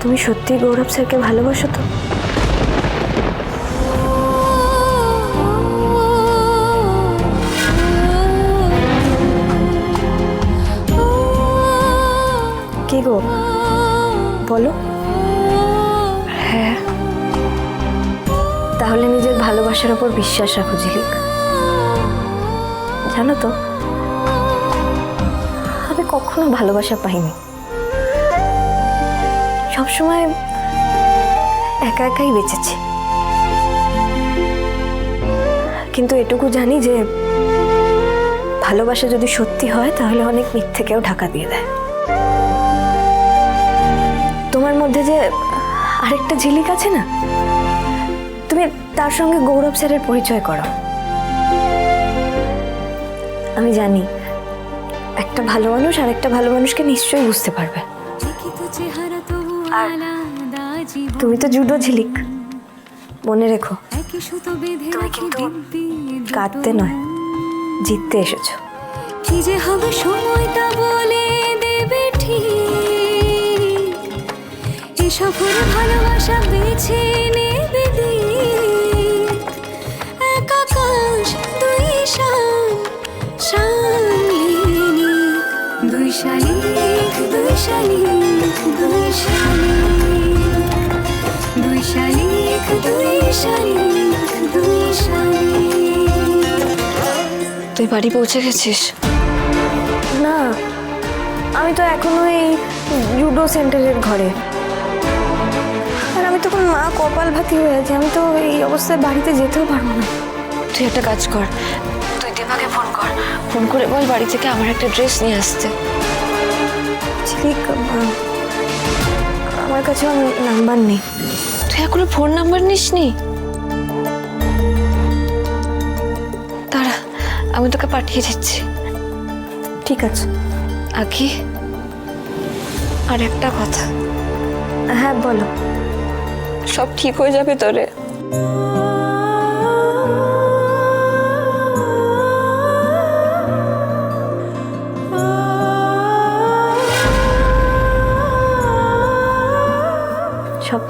তুমি সত্যি গৌরব স্যারকে ভালোবাসো তো? কি গো? বলো। হ্যাঁ। তাহলে নিজের ভালোবাসার ওপর বিশ্বাস রাখো, ঝিলিক। জানো তো, আমি কখনো ভালোবাসা পাইনি। সবসময় একা একাই বেঁচেছি। কিন্তু এটুকু জানি যে ভালোবাসা যদি সত্যি হয়, তাহলে অনেক মিথ্যেকেও ঢাকা দিয়ে দেয়। তোমার মধ্যে যে আরেকটা ঝিলিক আছে না? তুমি তার সঙ্গে গৌরব স্যারের পরিচয় করো। আমি জানি একটা ভালো মানুষ আর একটা ভালো মানুষকে নিশ্চয়ই বুঝতে পারবে। আর তুমি তো জুডো ঝিলিক। মনে রেখো, তুমি কিন্তু কাঁদতে নয়, জিততে এসেছ। কি যে হবে সময়টা বলে দেবে ঠিক। এসব হলে ভালোবাসা বেছে নেবে এক দুই শান শালিনী দুই শালিক দুই শালিক দুই শালিক দুই শালিক দুই শালিক দুই শালিক তুই বাড়ি পৌঁছে গেছিস? না আমি তো এখনও এই জুডো সেন্টারের ঘরে। আর আমি তখন মা কপাল ভাতি হয়ে আছে আমি তো এই অবস্থায় বাড়িতে যেতেও পারব না। তুই একটা কাজ কর তুই দেবাকে ফোন কর। ফোন করে বল বাড়ি থেকে আমার একটা ড্রেস নিয়ে আসতে। আমার কাছেও নাম্বার নেই। তুই এখনও ফোন নাম্বার নিসনি? দাঁড়া আমি তোকে পাঠিয়ে দিচ্ছি। ঠিক আছে। আগে আর একটা কথা। হ্যাঁ বলো। সব ঠিক হয়ে যাবে তোরে।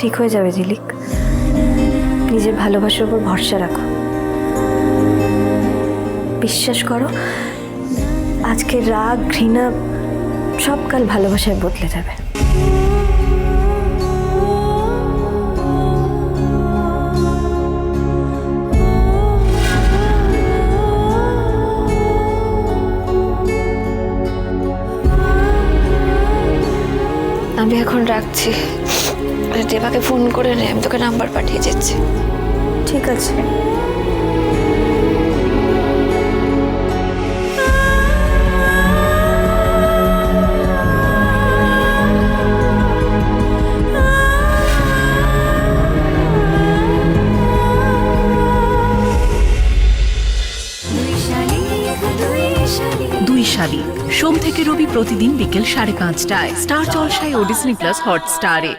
ঠিক হয়ে যাবে ঝিলিক নিজের ভালোবাসার উপর ভরসা রাখো। বিশ্বাস করো আজকে রাগ, ঘৃণা সব কাল ভালোবাসায় বদলে যাবে। আমি এখন রাখছি। দেবাকে ফোন করে নে আমি তোকে নাম্বার পাঠিয়ে দিচ্ছি। ঠিক আছে। দুই শালিক দুই শালিক সোম থেকে রবি প্রতিদিন বিকেল সাড়ে পাঁচটায় স্টার জলসায় ও ডিসনি প্লাস হটস্টারে।